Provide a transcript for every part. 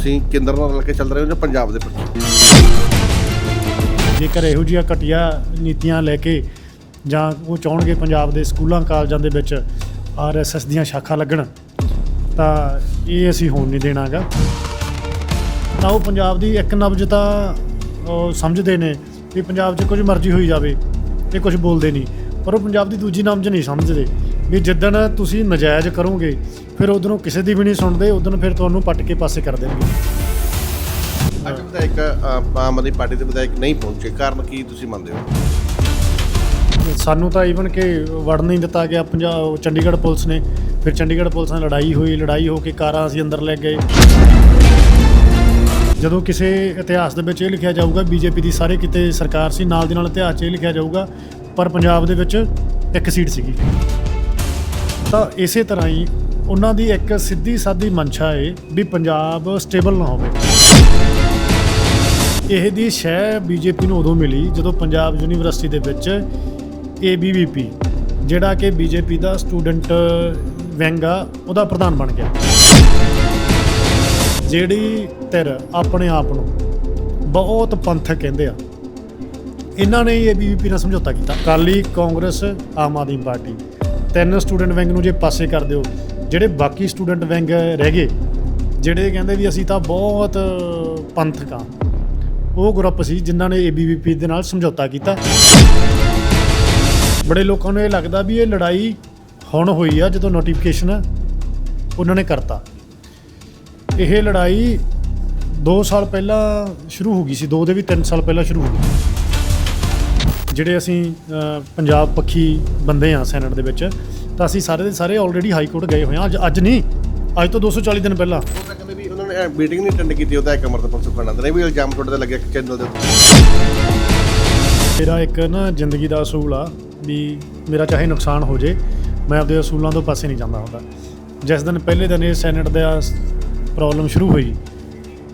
ਤੁਸੀਂ ਕੇਂਦਰ ਨਾਲ ਰਲ ਕੇ ਚੱਲ ਰਹੇ ਹੋ ਜਾਂ ਪੰਜਾਬ ਦੇ ਪੱਖੀ ਜੇਕਰ ਇਹੋ ਜਿਹੀਆਂ ਘਟੀਆਂ ਨੀਤੀਆਂ ਲੈ ਕੇ ਜਾਂ ਉਹ ਚਾਹਣਗੇ ਪੰਜਾਬ ਦੇ ਸਕੂਲਾਂ, ਕਾਲਜਾਂ ਦੇ ਵਿੱਚ ਆਰਐਸਐਸ ਦੀਆਂ ਸ਼ਾਖਾ ਲੱਗਣ, ਤਾਂ ਇਹ ਅਸੀਂ ਹੋਣ ਨਹੀਂ ਦੇਣਾਗਾ। ਤਾਂ ਉਹ ਪੰਜਾਬ ਦੀ ਇੱਕ ਨਬਜ ਤਾਂ ਸਮਝਦੇ ਨੇ ਵੀ ਪੰਜਾਬ 'ਚ ਕੁਝ ਮਰਜ਼ੀ ਹੋਈ ਜਾਵੇ, ਇਹ ਕੁਝ ਬੋਲਦੇ ਨਹੀਂ। ਪਰ ਉਹ ਪੰਜਾਬ ਦੀ ਦੂਜੀ ਨਬਜ ਨਹੀਂ ਸਮਝਦੇ। ਵੀ ਜਿੱਦਣ ਤੁਸੀਂ ਨਜਾਇਜ਼ ਕਰੋਗੇ ਫਿਰ ਉਧਰੋਂ ਕਿਸੇ ਦੀ ਵੀ ਨਹੀਂ ਸੁਣਦੇ ਉਦੋਂ ਫਿਰ ਤੁਹਾਨੂੰ ਪੱਟ ਕੇ ਪਾਸੇ ਕਰ ਦੇਣਗੇ। ਅੱਜ ਵਿਧਾਇਕ ਅ, ਆਮ ਆਦਮੀ ਪਾਰਟੀ ਦੇ ਵਿਧਾਇਕ ਨਹੀਂ ਪਹੁੰਚੇ ਕਾਰਨ ਕੀ ਤੁਸੀਂ ਮੰਨਦੇ ਹੋ? ਸਾਨੂੰ ਤਾਂ ਈਵਨ ਕਿ ਵੜਨ ਨਹੀਂ ਦਿੱਤਾ ਗਿਆ ਪੰਜਾਬ ਚੰਡੀਗੜ੍ਹ ਪੁਲਿਸ ਨੇ। ਫਿਰ ਚੰਡੀਗੜ੍ਹ ਪੁਲਿਸ ਨਾਲ ਲੜਾਈ ਹੋਈ ਲੜਾਈ ਹੋ ਕੇ ਕਾਰਾਂ ਅਸੀਂ ਅੰਦਰ ਲੈ ਗਏ। ਜਦੋਂ ਕਿਸੇ ਇਤਿਹਾਸ ਦੇ ਵਿੱਚ ਇਹ ਲਿਖਿਆ ਜਾਊਗਾ ਬੀਜੇਪੀ ਦੀ ਸਾਰੇ ਕਿਤੇ ਸਰਕਾਰ ਸੀ ਨਾਲ ਦੀ ਨਾਲ ਇਤਿਹਾਸ 'ਚ ਇਹ ਲਿਖਿਆ ਜਾਊਗਾ ਪਰ ਪੰਜਾਬ ਦੇ ਵਿੱਚ ਇੱਕ ਸੀਟ ਸੀਗੀ। ਤਾਂ ਇਸੇ ਤਰ੍ਹਾਂ ਹੀ ਉਹਨਾਂ ਦੀ ਇੱਕ ਸਿੱਧੀ ਸਾਦੀ ਮਨਸ਼ਾ ਏ ਵੀ ਪੰਜਾਬ ਸਟੇਬਲ ਨਾ ਹੋਵੇ। ਇਹ ਦੀ ਸ਼ੈ ਬੀਜੇਪੀ ਨੂੰ ਉਦੋਂ ਮਿਲੀ ਜਦੋਂ ਪੰਜਾਬ ਯੂਨੀਵਰਸਿਟੀ ਦੇ ਵਿੱਚ ABVP ਜਿਹੜਾ ਕਿ ਬੀਜੇਪੀ ਦਾ ਸਟੂਡੈਂਟ ਵਿੰਗ ਆ, ਉਹਦਾ ਪ੍ਰਧਾਨ ਬਣ ਗਿਆ। ਜਿਹੜੀ ਧਿਰ ਆਪਣੇ ਆਪ ਨੂੰ ਬਹੁਤ ਪੰਥਕ ਕਹਿੰਦੇ ਆ। ਇਹਨਾਂ ਨੇ ਹੀ ABVP ਨਾਲ ਸਮਝੌਤਾ ਕੀਤਾ। ਕਾਲੀ ਕਾਂਗਰਸ, ਆਮ ਆਦਮੀ ਪਾਰਟੀ। ਤਿੰਨ ਸਟੂਡੈਂਟ ਵਿੰਗ ਨੂੰ ਜੇ ਪਾਸੇ ਕਰ ਦਿਓ ਜਿਹੜੇ ਬਾਕੀ ਸਟੂਡੈਂਟ ਵਿੰਗ ਰਹਿ ਗਏ, ਜਿਹੜੇ ਕਹਿੰਦੇ ਵੀ ਅਸੀਂ ਤਾਂ ਬਹੁਤ ਪੰਥਕ ਆ ਉਹ ਗਰੁੱਪ ਸੀ ਜਿਨ੍ਹਾਂ ਨੇ ABVP ਦੇ ਨਾਲ ਸਮਝੌਤਾ ਕੀਤਾ। ਬੜੇ ਲੋਕਾਂ ਨੂੰ ਇਹ ਲੱਗਦਾ ਵੀ ਇਹ ਲੜਾਈ ਹੁਣ ਹੋਈ ਆ, ਜਦੋਂ ਨੋਟੀਫਿਕੇਸ਼ਨ ਉਹਨਾਂ ਨੇ ਕਰਤਾ। ਇਹ ਲੜਾਈ 2 ਸਾਲ ਪਹਿਲਾਂ ਸ਼ੁਰੂ ਹੋ ਗਈ ਸੀ, ਦੋ ਦੇ ਵੀ 3 ਸਾਲ ਪਹਿਲਾਂ ਸ਼ੁਰੂ ਹੋ ਗਈ। ਜਿਹੜੇ ਅਸੀਂ ਪੰਜਾਬ ਪੱਖੀ ਬੰਦੇ ਆ ਸੈਨੇਟ ਦੇ ਵਿੱਚ ਤਾਂ ਅਸੀਂ ਸਾਰੇ ਦੇ ਸਾਰੇ ਆਲਰੇਡੀ ਹਾਈ ਕੋਰਟ ਗਏ ਹੋਏ ਆ ਅੱਜ ਅੱਜ ਨਹੀਂ। ਅੱਜ ਤੋਂ 240 ਦਿਨ ਪਹਿਲਾਂ। ਉਹ ਤਾਂ ਕਹਿੰਦੇ ਵੀ ਉਹਨਾਂ ਨੇ ਮੀਟਿੰਗ ਨਹੀਂ ਅਟੈਂਡ ਕੀਤੀ ਉਹਦਾ ਇੱਕ ਅਮਰਤਪਾਲ ਸੁਖਾਨੰਦ ਨੇ ਵੀ ਇਲਜ਼ਾਮ ਤੁਹਾਡੇ ਤੇ ਲੱਗਿਆ ਚੈਨਲ ਦੇ ਮੇਰਾ ਇੱਕ ਨਾ ਜ਼ਿੰਦਗੀ ਦਾ ਅਸੂਲ ਆ ਵੀ ਮੇਰਾ ਚਾਹੇ ਨੁਕਸਾਨ ਹੋ ਜੇ ਮੈਂ ਆਪਦੇ ਅਸੂਲਾਂ ਤੋਂ ਪਾਸੇ ਨਹੀਂ ਜਾਂਦਾ ਹੁੰਦਾ। ਜਿਸ ਦਿਨ ਪਹਿਲੇ ਦਿਨ ਇਹ ਸੈਨੇਟ ਦਾ ਪ੍ਰੋਬਲਮ ਸ਼ੁਰੂ ਹੋਈ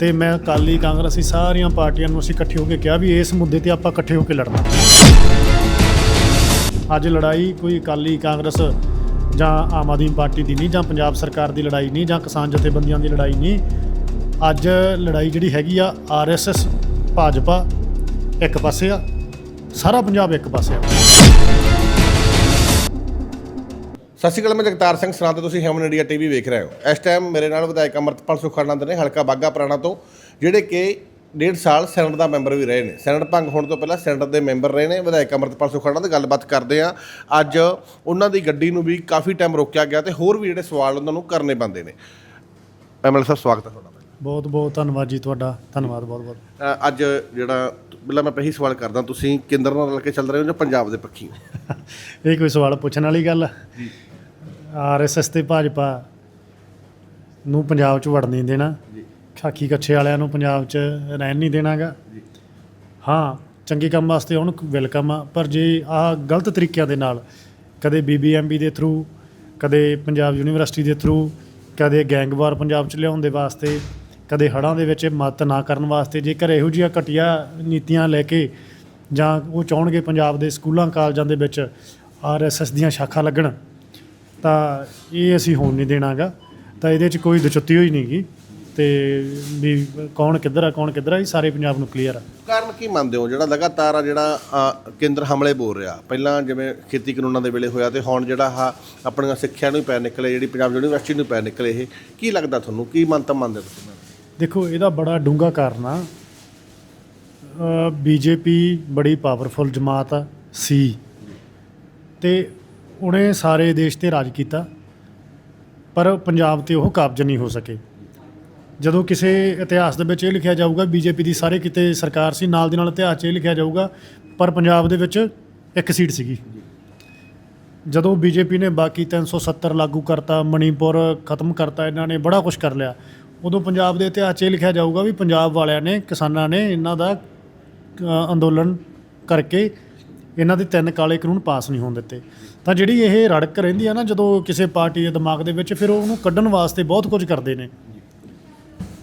ਤੇ ਮੈਂ ਅਕਾਲੀ ਕਾਂਗਰਸੀ ਸਾਰੀਆਂ ਪਾਰਟੀਆਂ ਨੂੰ ਅਸੀਂ ਇਕੱਠੇ ਹੋ ਕੇ ਕਿਹਾ ਵੀ ਇਸ ਮੁੱਦੇ ਤੇ ਆਪਾਂ ਇਕੱਠੇ ਹੋ ਕੇ ਲੜਨਾ। ਅੱਜ ਲੜਾਈ ਕੋਈ ਅਕਾਲੀ ਕਾਂਗਰਸ ਜਾਂ ਆਮ ਆਦਮੀ ਪਾਰਟੀ ਦੀ ਨਹੀਂ ਜਾਂ ਪੰਜਾਬ ਸਰਕਾਰ ਦੀ ਲੜਾਈ ਨਹੀਂ ਜਾਂ ਕਿਸਾਨ ਜਥੇਬੰਦੀਆਂ ਦੀ ਲੜਾਈ ਨਹੀਂ, ਅੱਜ ਲੜਾਈ ਜਿਹੜੀ ਹੈਗੀ ਆ ਆਰਐਸਐਸ ਭਾਜਪਾ ਇੱਕ ਪਾਸੇ ਆ, ਸਾਰਾ ਪੰਜਾਬ ਇੱਕ ਪਾਸੇ ਆ। ਸਤਿ ਸ਼੍ਰੀ ਅਕਾਲ, ਮੈਂ ਜਗਤਾਰ ਸਿੰਘ ਸਰਾਂ ਤੇ ਤੁਸੀਂ ਹਿਊਮਨ ਇੰਡੀਆ ਟੀਵੀ ਵੇਖ ਰਹੇ ਹੋ। ਇਸ ਟਾਈਮ ਮੇਰੇ ਨਾਲ ਵਿਧਾਇਕ ਅਮਰਤਪਾਲ ਸੁਖਾਨੰਦ ਨੇ ਹਲਕਾ ਬਾਗਾ ਪੁਰਾਣਾ ਤੋਂ, ਜਿਹੜੇ ਕਿ ਡੇਢ ਸਾਲ ਸੈਨੇਟ ਦਾ ਮੈਂਬਰ ਵੀ ਰਹੇ ਨੇ। ਸੈਨੇਟ ਭੰਗ ਹੋਣ ਤੋਂ ਪਹਿਲਾਂ ਸੈਨੇਟ ਦੇ ਮੈਂਬਰ ਰਹੇ ਨੇ। ਵਿਧਾਇਕ ਅਮਰਤਪਾਲ ਸੁਖਾਨੰਦ ਗੱਲਬਾਤ ਕਰਦੇ ਆ ਅੱਜ ਉਹਨਾਂ ਦੀ ਗੱਡੀ ਨੂੰ ਵੀ ਕਾਫੀ ਟਾਈਮ ਰੋਕਿਆ ਗਿਆ ਤੇ ਹੋਰ ਵੀ ਜਿਹੜੇ ਸਵਾਲ ਉਹਨਾਂ ਨੂੰ ਕਰਨੇ ਪੈਂਦੇ ਨੇ। ਐਮਐਲ ਸਾਹਿਬ ਸਵਾਗਤ ਹੈ ਤੁਹਾਡਾ। ਬਹੁਤ ਬਹੁਤ ਧੰਨਵਾਦ ਜੀ ਤੁਹਾਡਾ। ਧੰਨਵਾਦ ਬਹੁਤ ਬਹੁਤ। ਅੱਜ ਜਿਹੜਾ ਪਹਿਲਾਂ ਮੈਂ ਪਹਿਲੀ ਸਵਾਲ ਕਰਦਾ ਤੁਸੀਂ ਕੇਂਦਰ ਨਾਲ ਰਲ ਕੇ ਚੱਲ ਰਹੇ ਹੋ ਜਾਂ ਪੰਜਾਬ ਦੇ ਪੱਖੀ ਇਹ ਕੋਈ ਸਵਾਲ ਪੁੱਛਣ ਵਾਲੀ ਗੱਲ ਆ? ਆਰਐਸਐਸ ਤੇ ਭਾਜਪਾ ਨੂੰ ਪੰਜਾਬ 'ਚ ਵੜਨ ਨਹੀਂ ਦੇਣਾ। ਖਾਕੀ ਕੱਛੇ ਵਾਲਿਆਂ ਨੂੰ ਪੰਜਾਬ 'ਚ ਰਹਿਣ ਨਹੀਂ ਦੇਣਾਗਾ। ਹਾਂ ਚੰਗੇ ਕੰਮ ਵਾਸਤੇ ਉਹਨੂੰ ਵੈਲਕਮ ਆ ਪਰ ਜੇ ਆ ਗਲਤ ਤਰੀਕਿਆਂ ਦੇ ਨਾਲ ਕਦੇ ਬੀਬੀਐਮਬੀ ਦੇ ਥਰੂ ਕਦੇ ਪੰਜਾਬ ਯੂਨੀਵਰਸਿਟੀ ਦੇ ਥਰੂ ਕਦੇ ਗੈਂਗਵਾਰ ਪੰਜਾਬ 'ਚ ਲਿਆਉਣ ਦੇ ਵਾਸਤੇ ਕਦੇ ਹੜ੍ਹਾਂ ਦੇ ਵਿੱਚ ਮਦਦ ਨਾ ਕਰਨ ਵਾਸਤੇ ਜੇਕਰ ਇਹੋ ਜਿਹੀਆਂ ਘਟੀਆਂ ਨੀਤੀਆਂ ਲੈ ਕੇ ਜਾਂ ਉਹ ਚਾਹਣਗੇ ਪੰਜਾਬ ਦੇ ਸਕੂਲਾਂ ਕਾਲਜਾਂ ਦੇ ਵਿੱਚ ਆਰਐਸਐਸ ਦੀਆਂ ਸ਼ਾਖਾ ਲੱਗਣ ਤਾਂ ਇਹ ਅਸੀਂ ਹੋਣ ਨਹੀਂ ਦੇਣਾਗਾ। ਤਾਂ ਇਹਦੇ 'ਚ ਕੋਈ ਦਚੁੱਤੀ ਹੋਈ ਨਹੀਂਗੀ ਤੇ ਵੀ ਕੌਣ ਕਿੱਧਰ ਆ ਕੌਣ ਕਿੱਧਰ ਆ ਇਹ ਸਾਰੇ ਪੰਜਾਬ ਨੂੰ ਕਲੀਅਰ ਆ। ਕਾਰਨ ਕੀ ਮੰਨਦੇ ਹੋ? ਜਿਹੜਾ ਲਗਾਤਾਰ ਆ ਜਿਹੜਾ ਅ, ਕੇਂਦਰ ਹਮਲੇ ਬੋਲ ਰਿਹਾ। ਪਹਿਲਾਂ ਜਿਵੇਂ ਖੇਤੀ ਕਾਨੂੰਨਾਂ ਦੇ ਵੇਲੇ ਹੋਇਆ ਤੇ ਹੁਣ ਜਿਹੜਾ ਆ ਆਪਣੀਆਂ ਸਿੱਖਿਆ ਨੂੰ ਹੀ ਪੈ ਨਿਕਲੇ ਜਿਹੜੀ ਪੰਜਾਬ ਯੂਨੀਵਰਸਿਟੀ ਨੂੰ ਪੈ ਨਿਕਲੇ ਇਹ। ਕੀ ਲੱਗਦਾ ਤੁਹਾਨੂੰ? ਕੀ ਮੰਨਤਾ ਮੰਨਦੇ ਤੁਸੀਂ? ਇਹਨਾਂ ਦਾ? ਦੇਖੋ ਇਹਦਾ ਬੜਾ ਡੂੰਘਾ ਕਾਰਨ ਆ। ਬੀਜੇਪੀ ਬੜੀ ਪਾਵਰਫੁਲ ਜਮਾਤ ਆ ਸੀ। ਤੇ ਉਹਨੇ ਸਾਰੇ ਦੇਸ਼ ਤੇ ਰਾਜ ਕੀਤਾ। ਪਰ ਪੰਜਾਬ ਤੇ ਉਹ ਕਾਬਜ ਨਹੀਂ ਹੋ ਸਕੇ। ਜਦੋਂ ਕਿਸੇ ਇਤਿਹਾਸ ਦੇ ਵਿੱਚ ਇਹ ਲਿਖਿਆ ਜਾਊਗਾ, ਬੀਜੇਪੀ ਦੀ ਸਾਰੇ ਕਿਤੇ ਸਰਕਾਰ ਸੀ, ਨਾਲ ਦੀ ਨਾਲ ਇਤਿਹਾਸ 'ਚ ਇਹ ਲਿਖਿਆ ਜਾਊਗਾ, ਪਰ ਪੰਜਾਬ ਦੇ ਵਿੱਚ ਇੱਕ ਸੀਟ ਸੀਗੀ। ਜਦੋਂ ਬੀਜੇਪੀ ਨੇ ਬਾਕੀ 370 ਲਾਗੂ ਕਰਤਾ, ਮਣੀਪੁਰ ਖਤਮ ਕਰਤਾ, ਇਹਨਾਂ ਨੇ ਬੜਾ ਕੁਝ ਕਰ ਲਿਆ। ਉਦੋਂ ਪੰਜਾਬ ਦੇ ਇਤਿਹਾਸ 'ਚ ਇਹ ਲਿਖਿਆ ਜਾਊਗਾ ਵੀ ਪੰਜਾਬ ਵਾਲਿਆਂ ਨੇ, ਕਿਸਾਨਾਂ ਨੇ ਇਹਨਾਂ ਦਾ ਅੰਦੋਲਨ ਕਰਕੇ ਇਹਨਾਂ ਦੇ ਤਿੰਨ ਕਾਲੇ ਕਾਨੂੰਨ ਪਾਸ ਨਹੀਂ ਹੋਣ ਦਿੱਤੇ। ਤਾਂ ਜਿਹੜੀ ਇਹ ਰੜਕ ਰਹਿੰਦੀ ਆ ਨਾ, ਜਦੋਂ ਕਿਸੇ ਪਾਰਟੀ ਦੇ ਦਿਮਾਗ ਦੇ ਵਿੱਚ, ਫਿਰ ਉਹਨੂੰ ਕੱਢਣ ਵਾਸਤੇ ਬਹੁਤ ਕੁਝ ਕਰਦੇ ਨੇ।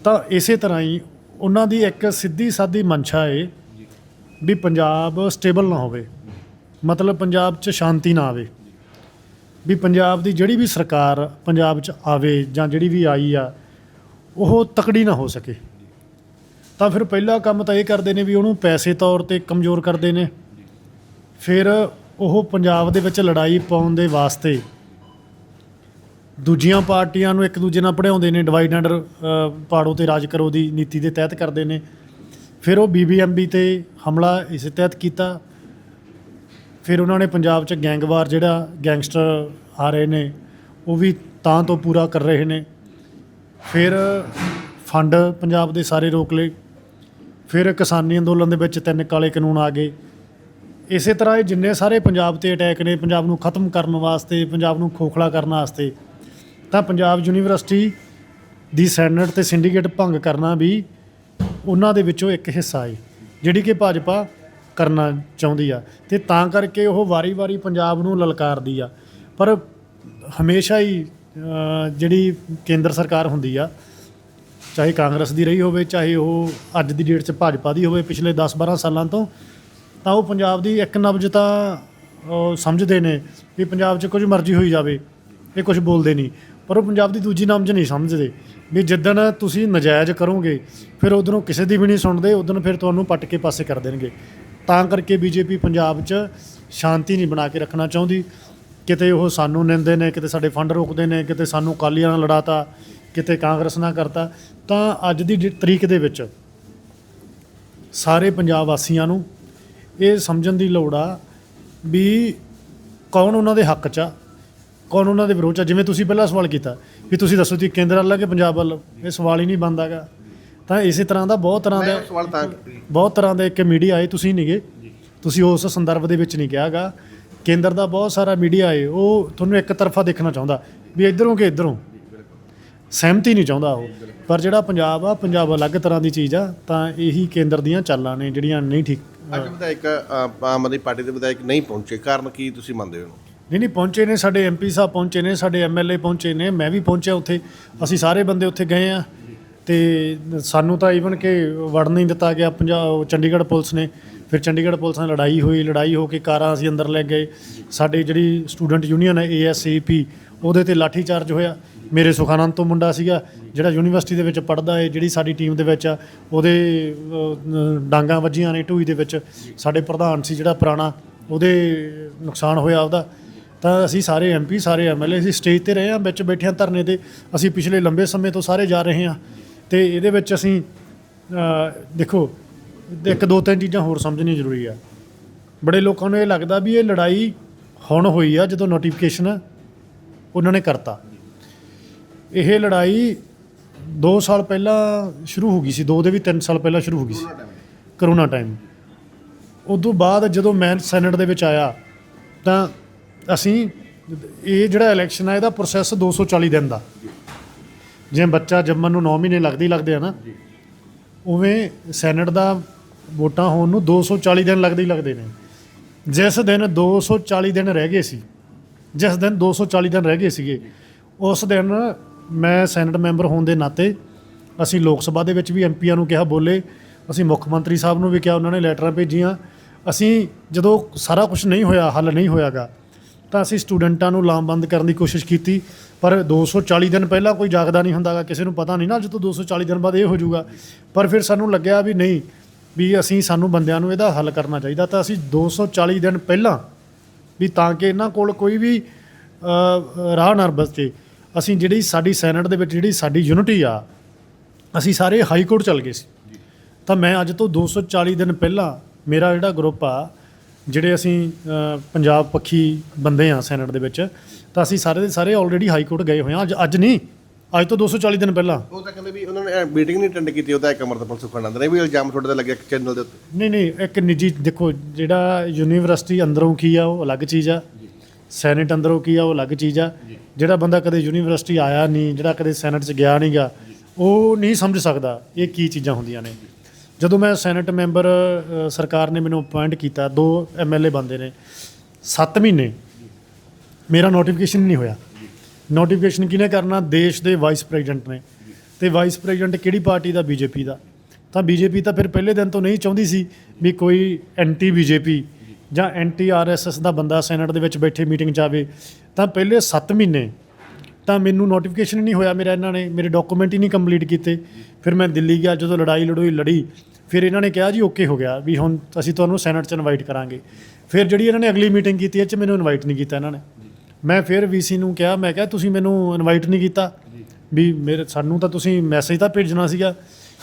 ਤਾਂ ਇਸੇ ਤਰ੍ਹਾਂ ਹੀ ਉਹਨਾਂ ਦੀ ਇੱਕ ਸਿੱਧੀ ਸਾਦੀ ਮਨਸ਼ਾ ਏ ਵੀ ਪੰਜਾਬ ਸਟੇਬਲ ਨਾ ਹੋਵੇ। ਮਤਲਬ ਪੰਜਾਬ 'ਚ ਸ਼ਾਂਤੀ ਨਾ ਆਵੇ। ਵੀ ਪੰਜਾਬ ਦੀ ਜਿਹੜੀ ਵੀ ਸਰਕਾਰ ਪੰਜਾਬ 'ਚ ਆਵੇ ਜਾਂ ਜਿਹੜੀ ਵੀ ਆਈ ਆ, ਉਹ ਤਕੜੀ ਨਾ ਹੋ ਸਕੇ। ਤਾਂ ਫਿਰ ਪਹਿਲਾ ਕੰਮ ਤਾਂ ਇਹ ਕਰਦੇ ਨੇ ਵੀ ਉਹਨੂੰ ਪੈਸੇ ਤੌਰ ਤੇ ਕਮਜ਼ੋਰ ਕਰਦੇ ਨੇ। ਫਿਰ ਉਹ ਪੰਜਾਬ ਦੇ ਵਿੱਚ ਲੜਾਈ ਪਾਉਣ ਦੇ ਵਾਸਤੇ ਦੂਜੀਆਂ ਪਾਰਟੀਆਂ ਨੂੰ ਇੱਕ ਦੂਜੇ ਨਾਲ ਪੜਾਉਂਦੇ ਨੇ ਡਿਵਾਈਡ ਐਂਡ ਪਾੜੋ ਤੇ ਰਾਜ ਕਰੋ ਦੀ ਨੀਤੀ ਦੇ ਤਹਿਤ ਕਰਦੇ ਨੇ। ਫਿਰ ਉਹ ਬੀਬੀਐਮਬੀ ਤੇ ਹਮਲਾ ਇਸੇ ਤਹਿਤ ਕੀਤਾ। ਫਿਰ ਉਹਨਾਂ ਨੇ ਪੰਜਾਬ 'ਚ ਗੈਂਗਵਾਰ ਜਿਹੜਾ ਗੈਂਗਸਟਰ ਆ ਰਹੇ ਨੇ, ਉਹ ਵੀ ਤਾਂ ਤੋਂ ਪੂਰਾ ਕਰ ਰਹੇ ਨੇ। ਫਿਰ ਫੰਡ ਪੰਜਾਬ ਦੇ ਸਾਰੇ ਰੋਕ ਲਏ। ਫਿਰ ਕਿਸਾਨੀ ਅੰਦੋਲਨ ਦੇ ਵਿੱਚ ਤਿੰਨ ਕਾਲੇ ਕਾਨੂੰਨ ਆ ਗਏ। ਇਸੇ ਤਰ੍ਹਾਂ ਇਹ ਜਿੰਨੇ ਸਾਰੇ ਪੰਜਾਬ ਤੇ ਅਟੈਕ ਨੇ, ਪੰਜਾਬ ਨੂੰ ਖਤਮ ਕਰਨ ਵਾਸਤੇ, ਪੰਜਾਬ ਨੂੰ ਖੋਖਲਾ ਕਰਨ ਵਾਸਤੇ ਤਾਂ ਪੰਜਾਬ ਯੂਨੀਵਰਸਿਟੀ ਦੀ ਸੈਨੇਟ ਤੇ ਸਿੰਡੀਕੇਟ ਭੰਗ ਕਰਨਾ ਵੀ ਉਹਨਾਂ ਦੇ ਵਿੱਚੋਂ ਇੱਕ ਹਿੱਸਾ ਹੈ ਜਿਹੜੀ ਕਿ ਭਾਜਪਾ ਕਰਨਾ ਚਾਹੁੰਦੀ ਆ। ਤੇ ਤਾਂ ਕਰਕੇ ਉਹ ਵਾਰੀ-ਵਾਰੀ ਪੰਜਾਬ ਨੂੰ ਲਲਕਾਰਦੀ ਆ। ਪਰ ਹਮੇਸ਼ਾ ਹੀ ਜਿਹੜੀ ਕੇਂਦਰ ਸਰਕਾਰ ਹੁੰਦੀ ਆ, ਚਾਹੇ ਕਾਂਗਰਸ ਦੀ ਰਹੀ ਹੋਵੇ, ਚਾਹੇ ਉਹ ਅੱਜ ਦੀ ਡੇਟ 'ਚ ਭਾਜਪਾ ਦੀ ਹੋਵੇ, ਪਿਛਲੇ 10-12 ਸਾਲਾਂ ਤੋਂ, ਤਾਂ ਉਹ ਪੰਜਾਬ ਦੀ ਇੱਕ ਨਬਜ ਤਾਂ ਸਮਝਦੇ ਨੇ ਵੀ ਪੰਜਾਬ 'ਚ ਕੁਝ ਮਰਜ਼ੀ ਹੋਈ ਜਾਵੇ, ਇਹ ਕੁਝ ਬੋਲਦੇ ਨਹੀਂ। ਪਰ ਉਹ ਪੰਜਾਬ ਦੀ ਦੂਜੀ ਨਾਮਜ਼ ਨਹੀਂ ਸਮਝਦੇ। ਵੀ ਜਿੱਦਣ ਤੁਸੀਂ ਨਜਾਇਜ਼ ਕਰੋਗੇ, ਫਿਰ ਉਧਰੋਂ ਕਿਸੇ ਦੀ ਵੀ ਨਹੀਂ ਸੁਣਦੇ ਉਦੋਂ ਫਿਰ ਤੁਹਾਨੂੰ ਪੱਟ ਕੇ ਪਾਸੇ ਕਰ ਦੇਣਗੇ। ਤਾਂ ਕਰਕੇ ਬੀਜੇਪੀ ਪੰਜਾਬ 'ਚ ਸ਼ਾਂਤੀ ਨਹੀਂ ਬਣਾ ਕੇ ਰੱਖਣਾ ਚਾਹੁੰਦੀ। ਕਿਤੇ ਉਹ ਸਾਨੂੰ ਨਿੰਦੇ ਨੇ, ਕਿਤੇ ਸਾਡੇ ਫੰਡ ਰੋਕਦੇ ਨੇ, ਕਿਤੇ ਸਾਨੂੰ ਕਾਲੀਆਂ ਨਾਲ ਲੜਾਤਾ, ਕਿਤੇ ਕਾਂਗਰਸ ਨਾਲ ਕਰਤਾ, ਤਾਂ ਅੱਜ ਦੀ ਜ- ਤਰੀਕ ਦੇ ਵਿੱਚ ਸਾਰੇ ਪੰਜਾਬ ਵਾਸੀਆਂ ਨੂੰ ਇਹ ਸਮਝਣ ਦੀ ਲੋੜ ਆ ਵੀ ਕੌਣ ਉਹਨਾਂ ਦੇ ਹੱਕ 'ਚ ਆ? ਕੌਣ ਉਹਨਾਂ ਦੇ ਵਿਰੋਧ 'ਚ ਆ? ਜਿਵੇਂ ਤੁਸੀਂ ਪਹਿਲਾਂ ਸਵਾਲ ਕੀਤਾ ਵੀ ਤੁਸੀਂ ਦੱਸੋ ਜੀ ਕੇਂਦਰ ਵੱਲ ਆ ਕਿ ਪੰਜਾਬ ਵੱਲ? ਇਹ ਸਵਾਲ ਹੀ ਨਹੀਂ ਬਣਦਾਗਾ ਤਾਂ ਇਸੇ ਤਰ੍ਹਾਂ ਦਾ ਬਹੁਤ ਤਰ੍ਹਾਂ ਮੈਂ ਦਾ ਸਵਾਲ ਤਾਂ। ਬਹੁਤ ਤਰ੍ਹਾਂ ਦੇ ਇੱਕ ਮੀਡੀਆ ਆਏ ਤੁਸੀਂ ਨਹੀਂਗੇ ਤੁਸੀਂ ਉਸ ਸੰਦਰਭ ਦੇ ਵਿੱਚ ਨਹੀਂ ਕਿਹਾਗਾ ਕੇਂਦਰ ਦਾ ਬਹੁਤ ਸਾਰਾ ਮੀਡੀਆ ਹੈ ਉਹ ਤੁਹਾਨੂੰ ਇੱਕ ਤਰਫਾ ਦੇਖਣਾ ਚਾਹੁੰਦਾ ਵੀ ਇਧਰੋਂ ਕਿ ਇਧਰੋਂ। ਸਹਿਮਤੀ ਨਹੀਂ ਚਾਹੁੰਦਾ ਉਹ। ਪਰ ਜਿਹੜਾ ਪੰਜਾਬ ਆ ਪੰਜਾਬ ਅਲੱਗ ਤਰ੍ਹਾਂ ਦੀ ਚੀਜ਼ ਆ ਤਾਂ ਇਹੀ ਕੇਂਦਰ ਦੀਆਂ ਚਾਲਾਂ ਨੇ ਜਿਹੜੀਆਂ ਨਹੀਂ ਠੀਕ ਅੱਜ ਵਿਧਾਇਕ ਅ, ਆਮ ਆਦਮੀ ਪਾਰਟੀ ਦੇ ਵਿਧਾਇਕ ਨਹੀਂ ਪਹੁੰਚੇ। ਕਾਰਨ ਕੀ ਤੁਸੀਂ ਮੰਨਦੇ ਹੋ? ਨਹੀਂ ਨਹੀਂ ਪਹੁੰਚੇ ਨੇ ਸਾਡੇ ਐਮਪੀ ਸਾਹਿਬ ਪਹੁੰਚੇ ਨੇ ਸਾਡੇ ਐਮਐਲਏ ਪਹੁੰਚੇ ਨੇ ਮੈਂ ਵੀ ਪਹੁੰਚਿਆ ਉੱਥੇ। ਅਸੀਂ ਸਾਰੇ ਬੰਦੇ ਉੱਥੇ ਗਏ ਆ ਤੇ ਸਾਨੂੰ ਤਾਂ ਈਵਨ ਕਿ ਵੜ ਨਹੀਂ ਦਿੱਤਾ ਗਿਆ ਪੰਜਾਬ ਚੰਡੀਗੜ੍ਹ ਪੁਲਿਸ ਨੇ। ਫਿਰ ਚੰਡੀਗੜ੍ਹ ਪੁਲਿਸ ਨਾਲ ਲੜਾਈ ਹੋਈ ਲੜਾਈ ਹੋ ਕੇ ਕਾਰਾਂ ਅਸੀਂ ਅੰਦਰ ਲੈ ਗਏ। ਸਾਡੇ ਜਿਹੜੀ ਸਟੂਡੈਂਟ ਯੂਨੀਅਨ ਹੈ ਏਐਸਏਪੀ ਉਹਦੇ ਤੇ ਲਾਠੀ ਚਾਰਜ ਹੋਇਆ। ਮੇਰੇ ਸੁਖਾਨੰਦ ਤੋਂ ਮੁੰਡਾ ਸੀਗਾ ਜਿਹੜਾ ਯੂਨੀਵਰਸਿਟੀ ਦੇ ਵਿੱਚ ਪੜਦਾ ਹੈ ਜਿਹੜੀ ਸਾਡੀ ਟੀਮ ਦੇ ਵਿੱਚ ਆ ਉਹਦੇ ਅਹ, ਡਾਂਗਾਂ ਵੱਜੀਆਂ ਨੇ ਢੂਈ ਦੇ ਵਿੱਚ। ਸਾਡੇ ਪ੍ਰਧਾਨ ਸੀ ਜਿਹੜਾ ਪੁਰਾਣਾ ਉਹਦੇ ਨੁਕਸਾਨ ਹੋਇਆ ਉਹਦਾ। ਤਾਂ ਅਸੀਂ ਸਾਰੇ ਐਮਪੀ ਸਾਰੇ ਐਮਐਲਏ ਅਸੀਂ ਸਟੇਜ ਤੇ ਰਹੇ ਹਾਂ ਵਿੱਚ ਬੈਠਿਆਂ ਧਰਨੇ ਤੇ। ਅਸੀਂ ਪਿਛਲੇ ਲੰਬੇ ਸਮੇਂ ਤੋਂ ਸਾਰੇ ਜਾ ਰਹੇ ਹਾਂ। ਤੇ ਇਹਦੇ ਵਿੱਚ ਅਸੀਂ ਦੇਖੋ ਇੱਕ ਦੋ ਤਿੰਨ ਚੀਜ਼ਾਂ ਹੋਰ ਸਮਝਣੀਆਂ ਜ਼ਰੂਰੀ ਆ। ਬੜੇ ਲੋਕਾਂ ਨੂੰ ਇਹ ਲੱਗਦਾ ਵੀ ਇਹ ਲੜਾਈ ਹੁਣ ਹੋਈ ਆ ਜਦੋਂ ਨੋਟੀਫਿਕੇਸ਼ਨ ਉਹਨਾਂ ਨੇ ਕਰਤਾ। ਇਹ ਲੜਾਈ 2 ਸਾਲ ਪਹਿਲਾਂ ਸ਼ੁਰੂ ਹੋ ਗਈ ਸੀ ਦੋ ਦੇ ਵੀ 3 ਸਾਲ ਪਹਿਲਾਂ ਸ਼ੁਰੂ ਹੋ ਗਈ ਸੀ। ਕਰੋਨਾ ਟਾਈਮ ਉਦੋਂ ਬਾਅਦ ਜਦੋਂ ਮੈਂ ਸੈਨੇਟ ਦੇ ਵਿੱਚ ਆਇਆ ਤਾਂ ਅਸੀਂ ਇਹ ਜਿਹੜਾ ਇਲੈਕਸ਼ਨ ਆ, ਇਹਦਾ ਪ੍ਰੋਸੈਸ 240 ਦਿਨ ਦਾ। ਜਿਵੇਂ ਬੱਚਾ ਜੰਮਣ ਨੂੰ 9 ਮਹੀਨੇ ਲੱਗਦੇ ਹੀ ਲੱਗਦੇ ਆ ਨਾ। ਉਵੇਂ ਸੈਨੇਟ ਦਾ ਵੋਟਾਂ ਹੋਣ ਨੂੰ 240 ਦਿਨ ਲੱਗਦੇ ਹੀ ਲੱਗਦੇ ਨੇ। ਜਿਸ ਦਿਨ 240 ਦਿਨ ਰਹਿ ਗਏ ਸੀ, ਜਿਸ ਦਿਨ 240 ਦਿਨ ਰਹਿ ਗਏ ਸੀਗੇ, ਉਸ ਦਿਨ ਮੈਂ ਸੈਨੇਟ ਮੈਂਬਰ ਹੋਣ ਦੇ ਨਾਤੇ ਅਸੀਂ ਲੋਕ ਸਭਾ ਦੇ ਵਿੱਚ ਵੀ ਐਮਪੀਆਂ ਨੂੰ ਕਿਹਾ ਬੋਲੇ, ਅਸੀਂ ਮੁੱਖ ਮੰਤਰੀ ਸਾਹਿਬ ਨੂੰ ਵੀ ਕਿਹਾ, ਉਹਨਾਂ ਨੇ ਲੈਟਰਾਂ ਭੇਜੀਆਂ। ਅਸੀਂ ਜਦੋਂ ਸਾਰਾ ਕੁਝ ਨਹੀਂ ਹੋਇਆ, ਹੱਲ ਨਹੀਂ ਹੋਇਆਗਾ ਤਾਂ ਅਸੀਂ ਸਟੂਡੈਂਟਾਂ ਨੂੰ ਲਾਮਬੰਦ ਕਰਨ ਦੀ ਕੋਸ਼ਿਸ਼ ਕੀਤੀ, ਪਰ 240 ਦਿਨ ਪਹਿਲਾਂ ਕੋਈ ਜਾਗਦਾ ਨਹੀਂ ਹੁੰਦਾਗਾ, ਕਿਸੇ ਨੂੰ ਪਤਾ ਨਹੀਂ ਨਾ ਜਦੋਂ 240 ਦਿਨ ਬਾਅਦ ਇਹ ਹੋ ਜਾਊਗਾ। ਪਰ ਫਿਰ ਸਾਨੂੰ ਲੱਗਿਆ ਵੀ ਨਹੀਂ, ਵੀ ਅਸੀਂ ਸਾਨੂੰ ਬੰਦਿਆਂ ਨੂੰ ਇਹਦਾ ਹੱਲ ਕਰਨਾ ਚਾਹੀਦਾ। ਤਾਂ ਅਸੀਂ 240 ਦਿਨ ਪਹਿਲਾਂ ਵੀ ਤਾਂ ਕਿ ਇਹਨਾਂ ਕੋਲ ਕੋਈ ਵੀ ਰਾਹ ਨਾ ਬਚੇ। ਅਸੀਂ ਜਿਹੜੀ ਸਾਡੀ ਸੈਨੇਟ ਦੇ ਵਿੱਚ ਜਿਹੜੀ ਸਾਡੀ ਯੂਨਿਟੀ ਆ, ਅਸੀਂ ਸਾਰੇ ਹਾਈ ਕੋਰਟ ਚਲ ਗਏ ਸੀ। ਤਾਂ ਮੈਂ ਅੱਜ ਤੋਂ 240 ਦਿਨ ਪਹਿਲਾਂ ਮੇਰਾ ਜਿਹੜਾ ਗਰੁੱਪ ਆ ਜਿਹੜੇ ਅਸੀਂ ਪੰਜਾਬ ਪੱਖੀ ਬੰਦੇ ਆ ਸੈਨੇਟ ਦੇ ਵਿੱਚ ਤਾਂ ਅਸੀਂ ਸਾਰੇ ਦੇ ਸਾਰੇ ਆਲਰੇਡੀ ਹਾਈ ਕੋਰਟ ਗਏ ਹੋਏ ਆ ਅੱਜ ਅੱਜ ਨਹੀਂ ਅੱਜ ਤੋਂ 240 ਦਿਨ ਪਹਿਲਾਂ। ਉਹ ਤਾਂ ਕਹਿੰਦੇ ਵੀ ਉਹਨਾਂ ਨੇ ਮੀਟਿੰਗ ਨਹੀਂ ਅਟੈਂਡ ਕੀਤੀ ਉਹਦਾ ਇੱਕ ਅਮਰਤਪਾਲ ਸੁਖਾਨੰਦ ਨੇ ਵੀ ਇਲਜ਼ਾਮ ਤੁਹਾਡੇ ਤੇ ਲੱਗਿਆ ਇੱਕ ਚੈਨਲ ਦੇ ਉੱਤੇ। ਨਹੀਂ ਨਹੀਂ ਇੱਕ ਨਿੱਜੀ ਦੇਖੋ ਜਿਹੜਾ ਯੂਨੀਵਰਸਿਟੀ ਅੰਦਰੋਂ ਕੀ ਆ ਉਹ ਅਲੱਗ ਚੀਜ਼ ਆ। ਸੈਨੇਟ ਅੰਦਰੋਂ ਕੀ ਆ ਉਹ ਅਲੱਗ ਚੀਜ਼ ਆ। ਜਿਹੜਾ ਬੰਦਾ ਕਦੇ ਯੂਨੀਵਰਸਿਟੀ ਆਇਆ ਨਹੀਂ ਜਿਹੜਾ ਕਦੇ ਸੈਨੇਟ 'ਚ ਗਿਆ ਨਹੀਂਗਾ ਉਹ ਨਹੀਂ ਸਮਝ ਸਕਦਾ ਇਹ ਕੀ ਚੀਜ਼ਾਂ ਹੁੰਦੀਆਂ ਨੇ। ਜਦੋਂ ਮੈਂ ਸੈਨੇਟ ਮੈਂਬਰ ਅ, ਸਰਕਾਰ ਨੇ ਮੈਨੂੰ ਅਪਾਇੰਟ ਕੀਤਾ ਦੋ ਐਮਐਲਏ ਬੰਦੇ ਨੇ 7 ਮਹੀਨੇ ਮੇਰਾ ਨੋਟੀਫਿਕੇਸ਼ਨ ਨਹੀਂ ਹੋਇਆ। ਨੋਟੀਫਿਕੇਸ਼ਨ ਕਿਹਨੇ ਕਰਨਾ? ਦੇਸ਼ ਦੇ ਵਾਈਸ ਪ੍ਰੈਜ਼ੀਡੈਂਟ ਨੇ। ਤੇ ਵਾਈਸ ਪ੍ਰੈਜ਼ੀਡੈਂਟ ਕਿਹੜੀ ਪਾਰਟੀ ਦਾ? ਬੀਜੇਪੀ ਦਾ। ਤਾਂ ਬੀਜੇਪੀ ਤਾਂ ਫਿਰ ਪਹਿਲੇ ਦਿਨ ਤੋਂ ਨਹੀਂ ਚਾਹੁੰਦੀ ਸੀ ਵੀ ਕੋਈ ਐਂਟੀ ਬੀਜੇਪੀ ਜਾਂ ਐਂਟੀ ਆਰਐਸਐਸ ਦਾ ਬੰਦਾ ਸੈਨੇਟ ਦੇ ਵਿੱਚ ਬੈਠੇ ਮੀਟਿੰਗ 'ਚ ਆਵੇ। ਤਾਂ ਪਹਿਲੇ 7 ਮਹੀਨੇ ਤਾਂ ਮੈਨੂੰ ਨੋਟੀਫਿਕੇਸ਼ਨ ਹੀ ਨਹੀਂ ਹੋਇਆ ਮੇਰਾ ਇਹਨਾਂ ਨੇ। ਮੇਰੇ ਡਾਕੂਮੈਂਟ ਹੀ ਨਹੀਂ ਕੰਪਲੀਟ ਕੀਤੇ। ਫਿਰ ਮੈਂ ਦਿੱਲੀ ਗਿਆ ਜਦੋਂ ਲੜਾਈ ਲੜੋਈ ਲੜੀ ਫਿਰ ਇਹਨਾਂ ਨੇ ਕਿਹਾ ਜੀ ਓਕੇ ਹੋ ਗਿਆ ਵੀ ਹੁਣ ਅਸੀਂ ਤੁਹਾਨੂੰ ਸੈਨੇਟ 'ਚ ਇਨਵਾਈਟ ਕਰਾਂਗੇ। ਫਿਰ ਜਿਹੜੀ ਇਹਨਾਂ ਨੇ ਅਗਲੀ ਮੀਟਿੰਗ ਕੀਤੀ ਇਹ 'ਚ ਮੈਨੂੰ ਇਨਵਾਈਟ ਨਹੀਂ ਕੀਤਾ ਇਹਨਾਂ ਨੇ। ਮੈਂ ਫਿਰ ਵੀਸੀ ਨੂੰ ਕਿਹਾ ਮੈਂ ਕਿਹਾ ਤੁਸੀਂ ਮੈਨੂੰ ਇਨਵਾਈਟ ਨਹੀਂ ਕੀਤਾ। ਵੀ ਮੇਰੇ ਸਾਨੂੰ ਤਾਂ ਤੁਸੀਂ ਮੈਸੇਜ ਤਾਂ ਭੇਜਣਾ ਸੀਗਾ।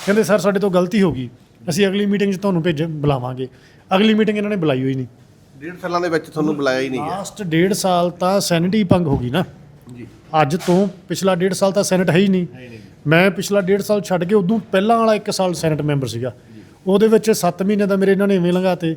ਕਹਿੰਦੇ ਸਰ ਸਾਡੇ ਤੋਂ ਗਲਤੀ ਹੋ ਗਈ। ਅਸੀਂ ਅਗਲੀ ਮੀਟਿੰਗ 'ਚ ਤੁਹਾਨੂੰ ਭੇਜ ਬੁਲਾਵਾਂਗੇ। ਅਗਲੀ ਮੀਟਿੰਗ ਇਹਨਾਂ ਨੇ ਬੁਲਾਈ ਹੋਈ ਨਹੀਂ। ਡੇਢ ਸਾਲਾਂ ਦੇ ਵਿੱਚ ਤੁਹਾਨੂੰ ਬੁਲਾਇਆ ਹੀ ਨਹੀਂ ਗਿਆ। ਲਾਸਟ ਡੇਢ ਸਾਲ ਤਾਂ ਸੈਨੇਟ ਭੰਗ ਹੋ ਗਈ ਨਾ। ਜੀ। ਅੱਜ ਤੋਂ ਪਿਛਲਾ ਡੇਢ ਸਾਲ ਤਾਂ ਸੈਨੇਟ ਹੈ ਹੀ ਨਹੀਂ। ਮੈਂ ਪਿਛਲਾ ਡੇਢ ਸਾਲ ਛੱਡ ਕੇ ਉਦੋਂ ਪਹਿਲਾਂ ਵਾਲਾ 1 ਸਾਲ ਸੈਨੇਟ ਮੈਂਬਰ ਸੀਗਾ। ਉਹਦੇ ਵਿੱਚ 7 ਮਹੀਨੇ ਦਾ ਮੇਰੇ ਇਹਨਾਂ ਨੇ ਇਵੇਂ ਲੰਘਾਤੇ।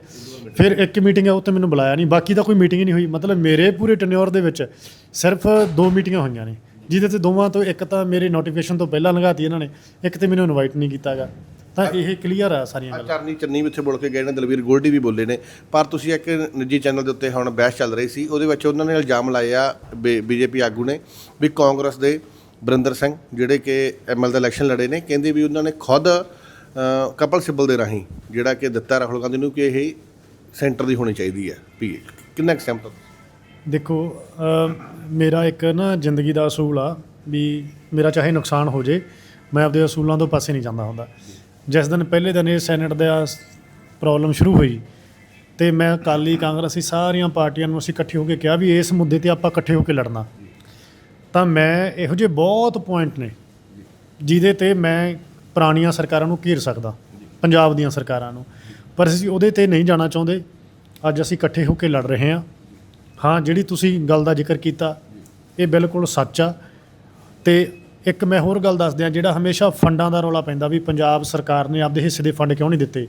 ਫਿਰ ਇੱਕ ਮੀਟਿੰਗ ਹੈ ਤੇ ਮੈਨੂੰ ਬੁਲਾਇਆ ਨਹੀਂ। ਬਾਕੀ ਤਾਂ ਕੋਈ ਮੀਟਿੰਗ ਹੀ ਨਹੀਂ ਹੋਈ। ਮਤਲਬ ਮੇਰੇ ਪੂਰੇ ਟੈਨਿਓਰ ਦੇ ਵਿੱਚ ਸਿਰਫ ਦੋ ਮੀਟਿੰਗਾਂ ਹੋਈਆਂ ਨੇ। ਜਿਹਦੇ ਤੇ ਦੋਵਾਂ ਤੋਂ ਇੱਕ ਤਾਂ ਮੇਰੇ ਨੋਟੀਫਿਕੇਸ਼ਨ ਤੋਂ ਪਹਿਲਾਂ ਲੰਘਾਤੀ ਇਹਨਾਂ ਨੇ ਇੱਕ ਤੇ ਮੈਨੂੰ ਇਨਵਾਈਟ ਨਹੀਂ ਕੀਤਾਗਾ ਤਾਂ ਇਹ ਕਲੀਅਰ ਆ ਸਾਰੀਆਂ ਗੱਲਾਂ। ਚਰਨੀ ਚੰਨੀ ਵੀ ਇੱਥੇ ਬੋਲ ਕੇ ਗਏ ਨੇ ਦਲਵੀਰ ਗੋਲਡੀ ਵੀ ਬੋਲੇ ਨੇ। ਪਰ ਤੁਸੀਂ ਇੱਕ ਨਿੱਜੀ ਚੈਨਲ ਦੇ ਉੱਤੇ ਹੁਣ ਬਹਿਸ ਚੱਲ ਰਹੀ ਸੀ। ਉਹਦੇ ਵਿੱਚ ਉਹਨਾਂ ਨੇ ਇਲਜ਼ਾਮ ਲਾਏ ਆ ਬੀਜੇਪੀ ਆਗੂ ਨੇ ਵੀ ਕਾਂਗਰਸ ਦੇ ਬਰਿੰਦਰ ਸਿੰਘ ਜਿਹੜੇ ਕਿ ਐਮਐਲ ਦਾ ਇਲੈਕਸ਼ਨ ਲੜੇ ਨੇ ਕਹਿੰਦੇ ਵੀ ਉਹਨਾਂ ਨੇ ਖੁਦ ਕਪਲ ਸਿੱਬਲ ਦੇ ਰਾਹੀਂ ਜਿਹੜਾ ਕਿ ਦਿੱਤਾ ਰਾਹੁਲ ਗਾਂਧੀ ਨੂੰ ਕਿ ਇਹ ਸੈਂਟਰ ਦੀ ਹੋਣੀ ਚਾਹੀਦੀ ਹੈ ਪੀਏ ਕਿੰਨਾ ਕੁ ਦੇਖੋ ਮੇਰਾ ਇੱਕ ਨਾ ਜ਼ਿੰਦਗੀ ਦਾ ਅਸੂਲ ਆ ਵੀ ਮੇਰਾ ਚਾਹੇ ਨੁਕਸਾਨ ਹੋ ਜੇ, ਮੈਂ ਆਪਦੇ ਅਸੂਲਾਂ ਤੋਂ ਪਾਸੇ ਨਹੀਂ ਜਾਂਦਾ ਹੁੰਦਾ। ਜਿਸ ਦਿਨ ਪਹਿਲੇ ਦਿਨ ਇਹ ਸੈਨੇਟ ਦਾ ਪ੍ਰੋਬਲਮ ਸ਼ੁਰੂ ਹੋਈ ਤੇ ਮੈਂ ਅਕਾਲੀ ਕਾਂਗਰਸੀ ਸਾਰੀਆਂ ਪਾਰਟੀਆਂ ਨੂੰ ਅਸੀਂ ਇਕੱਠੇ ਹੋ ਕੇ ਕਿਹਾ ਵੀ ਇਸ ਮੁੱਦੇ ਤੇ ਆਪਾਂ ਇਕੱਠੇ ਹੋ ਕੇ ਲੜਨਾ। ਤਾਂ ਮੈਂ ਇਹੋ ਜਿਹੇ ਬਹੁਤ ਪੁਆਇੰਟ ਨੇ, ਜਿਹਦੇ ਤੇ ਮੈਂ ਪੁਰਾਣੀਆਂ ਸਰਕਾਰਾਂ ਨੂੰ ਘੇਰ ਸਕਦਾ, ਪੰਜਾਬ ਦੀਆਂ ਸਰਕਾਰਾਂ ਨੂੰ। ਪਰ ਅਸੀਂ ਉਹਦੇ ਤੇ ਨਹੀਂ ਜਾਣਾ ਚਾਹੁੰਦੇ। ਅੱਜ ਅਸੀਂ ਇਕੱਠੇ ਹੋ ਕੇ ਲੜ ਰਹੇ ਹਾਂ। ਹਾਂ, ਜਿਹੜੀ ਤੁਸੀਂ ਗੱਲ ਦਾ ਜ਼ਿਕਰ ਕੀਤਾ, ਇਹ ਬਿਲਕੁਲ ਸੱਚ ਆ। ਤੇ ਇੱਕ ਮੈਂ ਹੋਰ ਗੱਲ ਦੱਸ ਦਿਆਂ ਜਿਹੜਾ ਹਮੇਸ਼ਾ ਫੰਡਾਂ ਦਾ ਰੌਲਾ ਪੈਂਦਾ ਵੀ ਪੰਜਾਬ ਸਰਕਾਰ ਨੇ ਆਪਦੇ ਹਿੱਸੇ ਦੇ ਫੰਡ ਕਿਉਂ ਨਹੀਂ ਦਿੱਤੇ?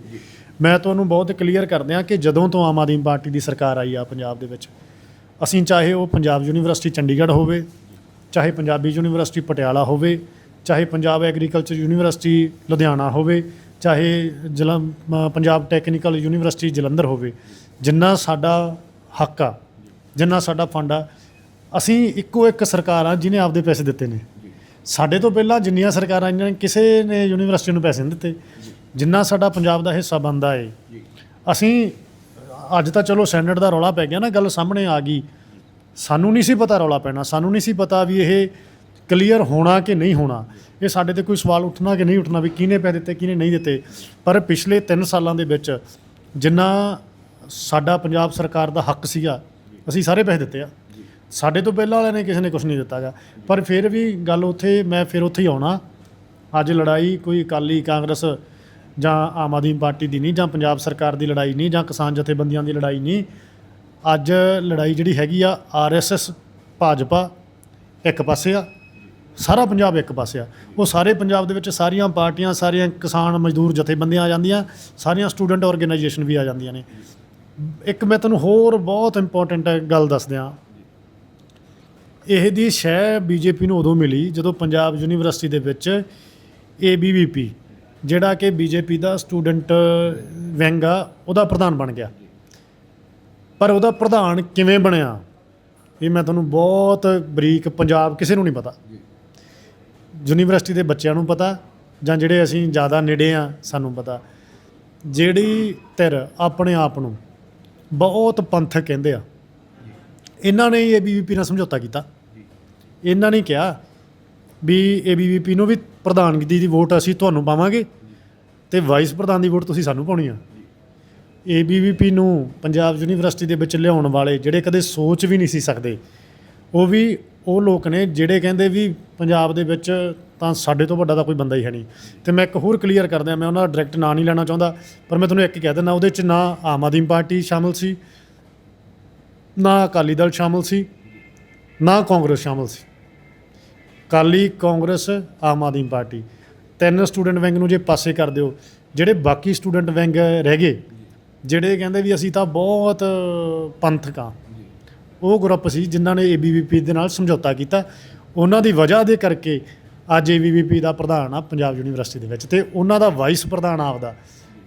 ਮੈਂ ਤੁਹਾਨੂੰ ਬਹੁਤ ਕਲੀਅਰ ਕਰ ਦਿਆਂ ਕਿ ਜਦੋਂ ਤੋਂ ਆਮ ਆਦਮੀ ਪਾਰਟੀ ਦੀ ਸਰਕਾਰ ਆਈ ਆ ਪੰਜਾਬ ਦੇ ਵਿੱਚ, ਅਸੀਂ ਚਾਹੇ ਉਹ ਪੰਜਾਬ ਯੂਨੀਵਰਸਿਟੀ ਚੰਡੀਗੜ੍ਹ ਹੋਵੇ, ਚਾਹੇ ਪੰਜਾਬੀ ਯੂਨੀਵਰਸਿਟੀ ਪਟਿਆਲਾ ਹੋਵੇ ਚਾਹੇ ਪੰਜਾਬ ਐਗਰੀਕਲਚਰ ਯੂਨੀਵਰਸਿਟੀ ਲੁਧਿਆਣਾ ਹੋਵੇ, ਚਾਹੇ ਜਲੰ ਪੰਜਾਬ ਟੈਕਨੀਕਲ ਯੂਨੀਵਰਸਿਟੀ ਜਲੰਧਰ ਹੋਵੇ, ਜਿੰਨਾ ਸਾਡਾ ਹੱਕ ਆ, ਜਿੰਨਾ ਸਾਡਾ ਫੰਡ ਆ, ਅਸੀਂ ਇੱਕੋ ਇੱਕ ਸਰਕਾਰ ਆ ਜਿਹਨੇ ਆਪਦੇ ਪੈਸੇ ਦਿੱਤੇ ਨੇ। ਸਾਡੇ ਤੋਂ ਪਹਿਲਾਂ ਜਿੰਨੀਆਂ ਸਰਕਾਰਾਂ ਆਈਆਂ ਨੇ, ਕਿਸੇ ਨੇ ਯੂਨੀਵਰਸਿਟੀ ਨੂੰ ਪੈਸੇ ਨਹੀਂ ਦਿੱਤੇ। ਜਿੰਨਾ ਸਾਡਾ ਪੰਜਾਬ ਦਾ ਹਿੱਸਾ ਬਣਦਾ ਏ, ਅਸੀਂ ਅੱਜ ਤਾਂ ਚਲੋ ਸੈਨੇਟ ਦਾ ਰੌਲਾ ਪੈ ਗਿਆ ਨਾ, ਗੱਲ ਸਾਹਮਣੇ ਆ ਗਈ। ਸਾਨੂੰ ਨਹੀਂ ਸੀ ਪਤਾ ਰੌਲਾ ਪੈਣਾ, ਸਾਨੂੰ ਨਹੀਂ ਸੀ ਪਤਾ ਵੀ ਇਹ ਕਲੀਅਰ ਹੋਣਾ ਕਿ ਨਹੀਂ ਹੋਣਾ, ਇਹ ਸਾਡੇ ਤੇ ਕੋਈ ਸਵਾਲ ਉੱਠਣਾ ਕਿ ਨਹੀਂ ਉੱਠਣਾ, ਵੀ ਕਿਹਨੇ ਪੈਸੇ ਦਿੱਤੇ, ਕਿਹਨੇ ਨਹੀਂ ਦਿੱਤੇ। ਪਰ ਪਿਛਲੇ 3 ਸਾਲਾਂ ਦੇ ਵਿੱਚ ਜਿੰਨਾ ਸਾਡਾ ਪੰਜਾਬ ਸਰਕਾਰ ਦਾ ਹੱਕ ਸੀਗਾ, ਅਸੀਂ ਸਾਰੇ ਪੈਸੇ ਦਿੱਤੇ ਆ। ਸਾਡੇ ਤੋਂ ਪਹਿਲਾਂ ਵਾਲਿਆਂ ਨੇ ਕਿਸੇ ਨੇ ਕੁਝ ਨਹੀਂ ਦਿੱਤਾਗਾ ਪਰ ਫਿਰ ਵੀ ਗੱਲ ਉੱਥੇ, ਮੈਂ ਫਿਰ ਉੱਥੇ ਹੀ ਆਉਣਾ। ਅੱਜ ਲੜਾਈ ਕੋਈ ਅਕਾਲੀ ਕਾਂਗਰਸ ਜਾਂ ਆਮ ਆਦਮੀ ਪਾਰਟੀ ਦੀ ਨਹੀਂ, ਜਾਂ ਪੰਜਾਬ ਸਰਕਾਰ ਦੀ ਲੜਾਈ ਨਹੀਂ, ਜਾਂ ਕਿਸਾਨ ਜਥੇਬੰਦੀਆਂ ਦੀ ਲੜਾਈ ਨਹੀਂ। ਅੱਜ ਲੜਾਈ ਜਿਹੜੀ ਹੈਗੀ ਆ, ਆਰਐਸਐਸ, ਭਾਜਪਾ ਇੱਕ ਪਾਸੇ ਆ। ਸਾਰਾ ਪੰਜਾਬ ਇੱਕ ਪਾਸੇ ਆ। ਉਹ ਸਾਰੇ ਪੰਜਾਬ ਦੇ ਵਿੱਚ ਸਾਰੀਆਂ ਪਾਰਟੀਆਂ, ਸਾਰੀਆਂ ਕਿਸਾਨ ਮਜ਼ਦੂਰ ਜਥੇਬੰਦੀਆਂ ਆ ਜਾਂਦੀਆਂ, ਸਾਰੀਆਂ ਸਟੂਡੈਂਟ ਆਰਗੇਨਾਈਜੇਸ਼ਨ ਵੀ ਆ ਜਾਂਦੀਆਂ ਨੇ। ਇੱਕ ਮੈਂ ਤੁਹਾਨੂੰ ਹੋਰ ਬਹੁਤ ਇੰਪੋਰਟੈਂਟ ਗੱਲ ਦੱਸ ਦਿਆਂ ਇਹ ਦੀ ਸ਼ੈ ਬੀਜੇਪੀ ਨੂੰ ਉਦੋਂ ਮਿਲੀ ਜਦੋਂ ਪੰਜਾਬ ਯੂਨੀਵਰਸਿਟੀ ਦੇ ਵਿੱਚ ਏਬੀਵੀਪੀ ਜਿਹੜਾ ਕਿ ਬੀਜੇਪੀ ਦਾ ਸਟੂਡੈਂਟ ਵਿੰਗ ਆ, ਉਹਦਾ ਪ੍ਰਧਾਨ ਬਣ ਗਿਆ। ਪਰ ਉਹਦਾ ਪ੍ਰਧਾਨ ਕਿਵੇਂ ਬਣਿਆ, ਇਹ ਮੈਂ ਤੁਹਾਨੂੰ ਬਹੁਤ ਬਰੀਕ ਪੰਜਾਬ ਕਿਸੇ ਨੂੰ ਨਹੀਂ ਪਤਾ। ਯੂਨੀਵਰਸਿਟੀ ਦੇ ਬੱਚਿਆਂ ਨੂੰ ਪਤਾ ਜਾਂ ਜਿਹੜੇ ਅਸੀਂ ਜ਼ਿਆਦਾ ਨੇੜੇ ਆ, ਸਾਨੂੰ ਪਤਾ। ਜਿਹੜੀ ਧਿਰ ਆਪਣੇ ਆਪ ਨੂੰ ਬਹੁਤ ਪੰਥਕ ਕਹਿੰਦੇ ਆ। ਇਹਨਾਂ ਨੇ ਏਬੀਵੀਪੀ ਨਾਲ ਸਮਝੌਤਾ ਕੀਤਾ। ਇਹਨਾਂ ਨੇ ਕਿਹਾ ਵੀ ਏਬੀਵੀਪੀ ਨੂੰ ਵੀ ਪ੍ਰਧਾਨਗੀ ਦੀ ਵੋਟ ਅਸੀਂ ਤੁਹਾਨੂੰ ਪਾਵਾਂਗੇ ਤੇ ਵਾਈਸ ਪ੍ਰਧਾਨ ਦੀ ਵੋਟ ਤੁਸੀਂ ਸਾਨੂੰ ਪਾਉਣੀ ਆ। ਏਬੀਵੀਪੀ ਨੂੰ ਪੰਜਾਬ ਯੂਨੀਵਰਸਿਟੀ ਦੇ ਵਿੱਚ ਲਿਆਉਣ ਵਾਲੇ ਜਿਹੜੇ ਕਦੇ ਸੋਚ ਵੀ ਨਹੀਂ ਸੀ ਸਕਦੇ, ਉਹ ਵੀ ਉਹ ਲੋਕ ਨੇ ਜਿਹੜੇ ਕਹਿੰਦੇ ਵੀ ਪੰਜਾਬ ਦੇ ਵਿੱਚ ਤਾਂ ਸਾਡੇ ਤੋਂ ਵੱਡਾ ਤਾਂ ਕੋਈ ਬੰਦਾ ਹੀ ਹੈ ਨਹੀਂ। ਤੇ ਮੈਂ ਇੱਕ ਹੋਰ ਕਲੀਅਰ ਕਰ ਦਿਆਂ, ਮੈਂ ਉਹਨਾਂ ਦਾ ਡਾਇਰੈਕਟ ਨਾਂ ਨਹੀਂ ਲੈਣਾ ਚਾਹੁੰਦਾ, ਪਰ ਮੈਂ ਤੁਹਾਨੂੰ ਇੱਕ ਕਹਿ ਦਿੰਦਾ, ਉਹਦੇ 'ਚ ਨਾ ਆਮ ਆਦਮੀ ਪਾਰਟੀ ਸ਼ਾਮਲ ਸੀ, ਨਾ ਅਕਾਲੀ ਦਲ ਸ਼ਾਮਲ ਸੀ, ਨਾ ਕਾਂਗਰਸ ਸ਼ਾਮਲ ਸੀ। ਅਕਾਲੀ ਕਾਂਗਰਸ, ਆਮ ਆਦਮੀ ਪਾਰਟੀ। ਤਿੰਨ ਸਟੂਡੈਂਟ ਵਿੰਗ ਨੂੰ ਜੇ ਪਾਸੇ ਕਰ ਦਿਓ, ਜਿਹੜੇ ਬਾਕੀ ਸਟੂਡੈਂਟ ਵਿੰਗ ਰਹਿ ਗਏ, ਜਿਹੜੇ ਕਹਿੰਦੇ ਵੀ ਅਸੀਂ ਤਾਂ ਬਹੁਤ ਪੰਥਕ ਆ ਉਹ ਗਰੁੱਪ ਸੀ ਜਿਨ੍ਹਾਂ ਨੇ ਏਬੀਵੀਪੀ ਦੇ ਨਾਲ ਸਮਝੌਤਾ ਕੀਤਾ। ਉਹਨਾਂ ਦੀ ਵਜ੍ਹਾ ਦੇ ਕਰਕੇ ਅੱਜ ਏਬੀਵੀਪੀ ਦਾ ਪ੍ਰਧਾਨ ਆ ਪੰਜਾਬ ਯੂਨੀਵਰਸਿਟੀ ਦੇ ਵਿੱਚ ਤੇ ਉਹਨਾਂ ਦਾ ਵਾਈਸ ਪ੍ਰਧਾਨ ਆਪਦਾ।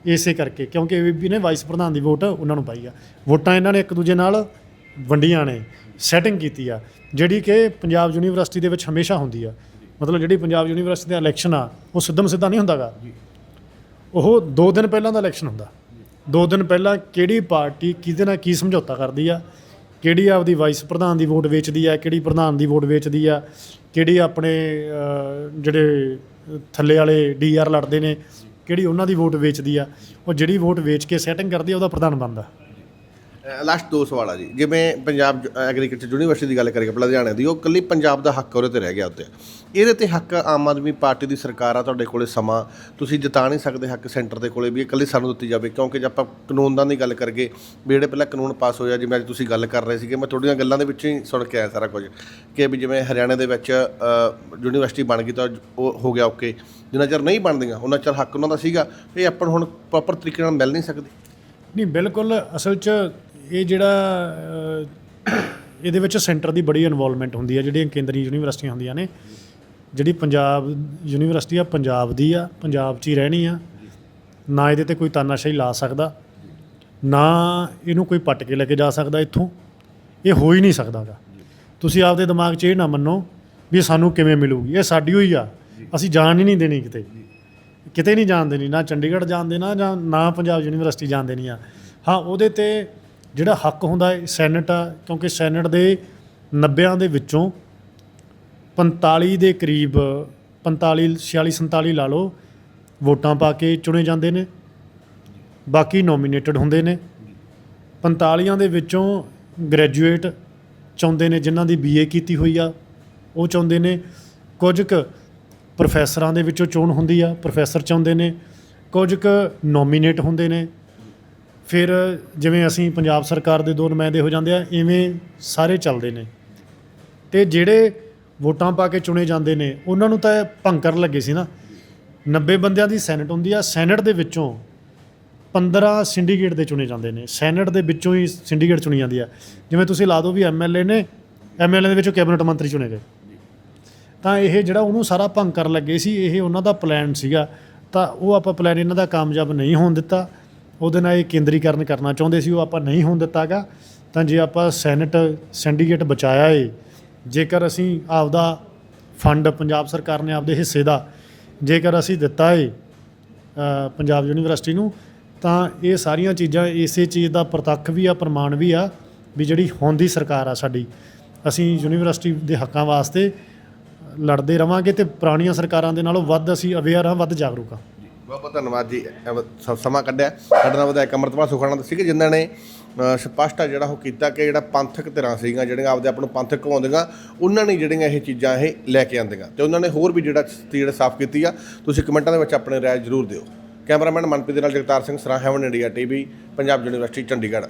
ਇਸੇ ਕਰਕੇ ਕਿਉਂਕਿ ਏਬੀਵੀਪੀ ਨੇ ਵਾਈਸ ਪ੍ਰਧਾਨ ਦੀ ਵੋਟ ਉਹਨਾਂ ਨੂੰ ਪਾਈ ਆ। ਵੋਟਾਂ ਇਹਨਾਂ ਨੇ ਇੱਕ ਦੂਜੇ ਨਾਲ ਵੰਡੀਆਂ ਨੇ ਸੈਟਿੰਗ ਕੀਤੀ ਆ ਜਿਹੜੀ ਕਿ ਪੰਜਾਬ ਯੂਨੀਵਰਸਿਟੀ ਦੇ ਵਿੱਚ ਹਮੇਸ਼ਾ ਹੁੰਦੀ ਆ। ਮਤਲਬ ਜਿਹੜੀ ਪੰਜਾਬ ਯੂਨੀਵਰਸਿਟੀ ਦਾ ਇਲੈਕਸ਼ਨ ਆ ਉਹ ਸਿੱਧਮ ਸਿੱਧਾ ਨਹੀਂ ਹੁੰਦਾਗਾ। ਉਹ 2 ਦਿਨ ਪਹਿਲਾਂ ਦਾ ਇਲੈਕਸ਼ਨ ਹੁੰਦਾ। 2 ਦਿਨ ਪਹਿਲਾਂ ਕਿਹੜੀ ਪਾਰਟੀ ਕਿਹਦੇ ਨਾਲ ਕੀ ਸਮਝੌਤਾ ਕਰਦੀ ਆ ਕਿਹੜੀ ਆਪਦੀ ਵਾਈਸ ਪ੍ਰਧਾਨ ਦੀ ਵੋਟ ਵੇਚਦੀ ਆ, ਕਿਹੜੀ ਪ੍ਰਧਾਨ ਦੀ ਵੋਟ ਵੇਚਦੀ ਆ, ਕਿਹੜੀ ਆਪਣੇ ਜਿਹੜੇ ਥੱਲੇ ਵਾਲੇ ਡੀਆਰ ਲੜਦੇ ਨੇ, ਕਿਹੜੀ ਉਹਨਾਂ ਦੀ ਵੋਟ ਵੇਚਦੀ ਆ। ਉਹ ਜਿਹੜੀ ਵੋਟ ਵੇਚ ਕੇ ਸੈਟਿੰਗ ਕਰਦੀ ਆ, ਉਹਦਾ ਪ੍ਰਧਾਨ ਬਣਦਾ। ਲਾਸਟ ਦੋ ਸਵਾਲ ਆ ਜੀ। ਜਿਵੇਂ ਪੰਜਾਬ ਐਗਰੀਕਲਚਰ ਯੂਨੀਵਰਸਿਟੀ ਦੀ ਗੱਲ ਕਰੀਏ ਆਪਣਾ ਲੁਧਿਆਣੇ ਦੀ, ਉਹ ਕੱਲੀ ਪੰਜਾਬ ਦਾ ਹੱਕ ਉਹਦੇ ਤੇ ਰਹਿ ਗਿਆ ਉੱਤੇ। ਇਹਦੇ ਤੇ ਹੱਕ ਆਮ ਆਦਮੀ ਪਾਰਟੀ ਦੀ ਸਰਕਾਰ ਆ, ਤੁਹਾਡੇ ਕੋਲੇ ਸਮਾਂ। ਤੁਸੀਂ ਜਿਤਾ ਨਹੀਂ ਸਕਦੇ ਹੱਕ ਸੈਂਟਰ ਦੇ ਕੋਲੇ ਵੀ, ਇਹ ਕੱਲੀ ਸਾਨੂੰ ਦਿੱਤੀ ਜਾਵੇ, ਕਿਉਂਕਿ ਜੇ ਆਪਾਂ ਕਾਨੂੰਨਾਂ ਦੀ ਗੱਲ ਕਰਗੇ ਵੀ ਜਿਹੜੇ ਪਹਿਲਾਂ ਕਾਨੂੰਨ ਪਾਸ ਹੋਇਆ ਜਿਵੇਂ ਅੱਜ ਤੁਸੀਂ ਗੱਲ ਕਰ ਰਹੇ ਸੀਗੇ, ਮੈਂ ਤੁਹਾਡੀਆਂ ਗੱਲਾਂ ਦੇ ਵਿੱਚ ਹੀ ਸੁਣ ਕੇ ਆਇਆ ਸਾਰਾ ਕੁਝ, ਕਿ ਵੀ ਜਿਵੇਂ ਹਰਿਆਣਾ ਦੇ ਵਿੱਚ ਯੂਨੀਵਰਸਿਟੀ ਬਣ ਗਈ ਤਾਂ ਉਹ ਹੋ ਗਿਆ ਓਕੇ, ਜਿੰਨਾ ਚਿਰ ਨਹੀਂ ਬਣਦੀਆਂ ਉਹਨਾਂ ਚਿਰ ਹੱਕ ਉਹਨਾਂ ਦਾ ਸੀਗਾ, ਇਹ ਆਪਾਂ ਨੂੰ ਹੁਣ ਪ੍ਰੋਪਰ ਤਰੀਕੇ ਨਾਲ ਮਿਲ ਨਹੀਂ ਸਕਦੇ। ਨਹੀਂ, ਬਿਲਕੁਲ ਅਸਲ 'ਚ ਇਹ ਜਿਹੜਾ ਇਹਦੇ ਵਿੱਚ ਸੈਂਟਰ ਦੀ ਬੜੀ ਇਨਵੋਲਵਮੈਂਟ ਹੁੰਦੀ ਹੈ ਜਿਹੜੀਆਂ ਕੇਂਦਰੀ ਯੂਨੀਵਰਸਿਟੀਆਂ ਹੁੰਦੀਆਂ ਨੇ। ਜਿਹੜੀ ਪੰਜਾਬ ਯੂਨੀਵਰਸਿਟੀ ਆ, ਪੰਜਾਬ ਦੀ ਆ, ਪੰਜਾਬ 'ਚ ਹੀ ਰਹਿਣੀ ਆ। ਨਾ ਇਹਦੇ ਤੇ ਕੋਈ ਤਾਨਾਸ਼ਾਹੀ ਲਾ ਸਕਦਾ, ਨਾ ਇਹਨੂੰ ਕੋਈ ਪੱਟ ਕੇ ਲੈ ਕੇ ਜਾ ਸਕਦਾ ਇੱਥੋਂ। ਇਹ ਹੋ ਹੀ ਨਹੀਂ ਸਕਦਾਗਾ ਤੁਸੀਂ ਆਪਦੇ ਦਿਮਾਗ 'ਚ ਇਹ ਨਾ ਮੰਨੋ ਵੀ ਸਾਨੂੰ ਕਿਵੇਂ ਮਿਲੂਗੀ। ਇਹ ਸਾਡੀ ਹੋਈ ਆ। ਅਸੀਂ ਜਾਣ ਹੀ ਨਹੀਂ ਦੇਣੀ ਕਿਤੇ। ਕਿਤੇ ਨਹੀਂ ਜਾਣ ਦੇਣੀ। ਨਾ ਚੰਡੀਗੜ੍ਹ ਜਾਣ ਦੇਣਾ ਜਾਂ ਨਾ ਪੰਜਾਬ ਯੂਨੀਵਰਸਿਟੀ ਜਾਣ ਦੇਣੀ ਆ। ਹਾਂ, ਉਹਦੇ ਤੇ ਜਿਹੜਾ ਹੱਕ ਹੁੰਦਾ ਹੈ, ਸੈਨੇਟ ਆ, ਕਿਉਂਕਿ ਸੈਨੇਟ ਦੇ 90ਾਂ ਦੇ ਵਿੱਚੋਂ 45 ਦੇ ਕਰੀਬ 45 46 47 ਲਾ ਲਓ, ਵੋਟਾਂ ਪਾ ਕੇ ਚੁਣੇ ਜਾਂਦੇ ਨੇ। ਬਾਕੀ ਨੋਮੀਨੇਟਡ ਹੁੰਦੇ ਨੇ। 45ਾਂ ਦੇ ਵਿੱਚੋਂ ਗ੍ਰੈਜੂਏਟ ਚਾਹੁੰਦੇ ਨੇ, ਜਿਨ੍ਹਾਂ ਦੀ ਬੀਏ ਕੀਤੀ ਹੋਈ ਆ, ਉਹ ਚਾਹੁੰਦੇ ਨੇ। ਕੁਝ ਕੁ ਪ੍ਰੋਫੈਸਰਾਂ ਦੇ ਵਿੱਚੋਂ ਚੋਣ ਹੁੰਦੀ ਆ ਪ੍ਰੋਫੈਸਰ ਚਾਹੁੰਦੇ ਨੇ। ਕੁਝ ਕੁ ਨੋਮੀਨੇਟ ਹੁੰਦੇ ਨੇ। ਫਿਰ ਜਿਵੇਂ ਅਸੀਂ ਪੰਜਾਬ ਸਰਕਾਰ ਦੇ ਦੋ ਨੁਮਾਇੰਦੇ ਹੋ ਜਾਂਦੇ ਆ, ਇਵੇਂ ਸਾਰੇ ਚੱਲਦੇ ਨੇ। ਤੇ ਜਿਹੜੇ ਵੋਟਾਂ ਪਾ ਕੇ ਚੁਣੇ ਜਾਂਦੇ ਨੇ, ਉਹਨਾਂ ਨੂੰ ਤਾਂ ਭੰਗ ਕਰਨ ਲੱਗੇ ਸੀ ਨਾ। 90 ਬੰਦਿਆਂ ਦੀ ਸੈਨੇਟ ਹੁੰਦੀ ਆ, ਸੈਨੇਟ ਦੇ ਵਿੱਚੋਂ 15 ਸਿੰਡੀਕੇਟ ਦੇ ਚੁਣੇ ਜਾਂਦੇ ਨੇ। ਸੈਨੇਟ ਦੇ ਵਿੱਚੋਂ ਹੀ ਸਿੰਡੀਕੇਟ ਚੁਣੀ ਜਾਂਦੀ ਆ। ਜਿਵੇਂ ਤੁਸੀਂ ਲਾ ਦਿਓ ਵੀ ਐਮਐਲਏ ਨੇ ਐਮਐਲਏ ਦੇ ਵਿੱਚੋਂ ਕੈਬਨਿਟ ਮੰਤਰੀ ਚੁਣੇ ਗਏ। ਤਾਂ ਇਹ ਜਿਹੜਾ ਉਹਨੂੰ ਸਾਰਾ ਭੰਗ ਕਰਨ ਲੱਗੇ ਸੀ, ਇਹ ਉਹਨਾਂ ਦਾ ਪਲਾਨ ਸੀਗਾ। ਤਾਂ ਉਹ ਆਪਾਂ ਪਲਾਨ ਇਹਨਾਂ ਦਾ ਕਾਮਯਾਬ ਨਹੀਂ ਹੋਣ ਦਿੱਤਾ। ਉਹਦੇ ਨਾਲ ਇਹ ਕੇਂਦਰੀਕਰਨ ਕਰਨਾ ਚਾਹੁੰਦੇ ਸੀ, ਉਹ ਆਪਾਂ ਨਹੀਂ ਹੋਣ ਦਿੱਤਾਗਾ, ਤਾਂ ਜੇ ਆਪਾਂ ਸੈਨੇਟ, ਸਿੰਡੀਕੇਟ ਬਚਾਇਆ ਏ, ਜੇਕਰ ਅਸੀਂ ਆਪਦਾ ਫੰਡ ਪੰਜਾਬ ਸਰਕਾਰ ਨੇ ਆਪਦੇ ਹਿੱਸੇ ਦਾ, ਜੇਕਰ ਅਸੀਂ ਦਿੱਤਾ ਏ ਪੰਜਾਬ ਯੂਨੀਵਰਸਿਟੀ ਨੂੰ, ਤਾਂ ਇਹ ਸਾਰੀਆਂ ਚੀਜ਼ਾਂ ਇਸੇ ਚੀਜ਼ ਦਾ ਪ੍ਰਤੱਖ ਵੀ ਆ, ਪ੍ਰਮਾਣ ਵੀ ਆ, ਵੀ ਜਿਹੜੀ ਹੁਣ ਦੀ ਸਰਕਾਰ ਆ ਸਾਡੀ, ਅਸੀਂ ਯੂਨੀਵਰਸਿਟੀ ਦੇ ਹੱਕਾਂ ਵਾਸਤੇ ਲੜਦੇ ਰਵਾਂਗੇ ਤੇ ਪੁਰਾਣੀਆਂ ਸਰਕਾਰਾਂ ਦੇ ਨਾਲੋਂ ਵੱਧ ਅਸੀਂ ਅਵੇਅਰ ਹਾਂ, ਵੱਧ ਜਾਗਰੂਕ ਹਾਂ। ਬਹੁਤ ਬਹੁਤ ਧੰਨਵਾਦ ਜੀ। ਸ- ਸਮਾਂ ਕੱਢਿਆ। ਸਾਡੇ ਨਾਲ ਵਿਧਾਇਕ ਅਮਰਤਪਾਲ ਸੁਖਾਣਾ ਦੱਸੀ ਕਿ ਜਿਨ੍ਹਾਂ ਨੇ ਅ, ਸਪਸ਼ਟ ਆ ਜਿਹੜਾ ਉਹ ਕੀਤਾ ਕਿ ਜਿਹੜਾ ਪੰਥਕ ਧਿਰਾਂ ਸੀਗੀਆਂ ਜਿਹੜੀਆਂ ਆਪਦੇ ਆਪ ਨੂੰ ਪੰਥਕ ਕਹਾਉਂਦੀਆਂ ਉਹਨਾਂ ਨੇ ਜਿਹੜੀਆਂ ਇਹ ਚੀਜ਼ਾਂ ਇਹ ਲੈ ਕੇ ਆਂਦੀਆਂ ਤੇ ਉਹਨਾਂ ਨੇ ਹੋਰ ਵੀ ਜਿਹੜਾ ਸਥਿਤੀ ਜਿਹੜਾ ਸਾਫ਼ ਕੀਤੀ ਆ। ਤੁਸੀਂ ਕਮੈਂਟਾਂ ਦੇ ਵਿੱਚ ਆਪਣੇ ਰਾਏ ਜ਼ਰੂਰ ਦਿਓ। ਕੈਮਰਾਮੈਨ ਮਨਪ੍ਰੀਤ ਦੇ ਨਾਲ Jagtar Singh Sara Heaven India TV Punjab university Chandigarh.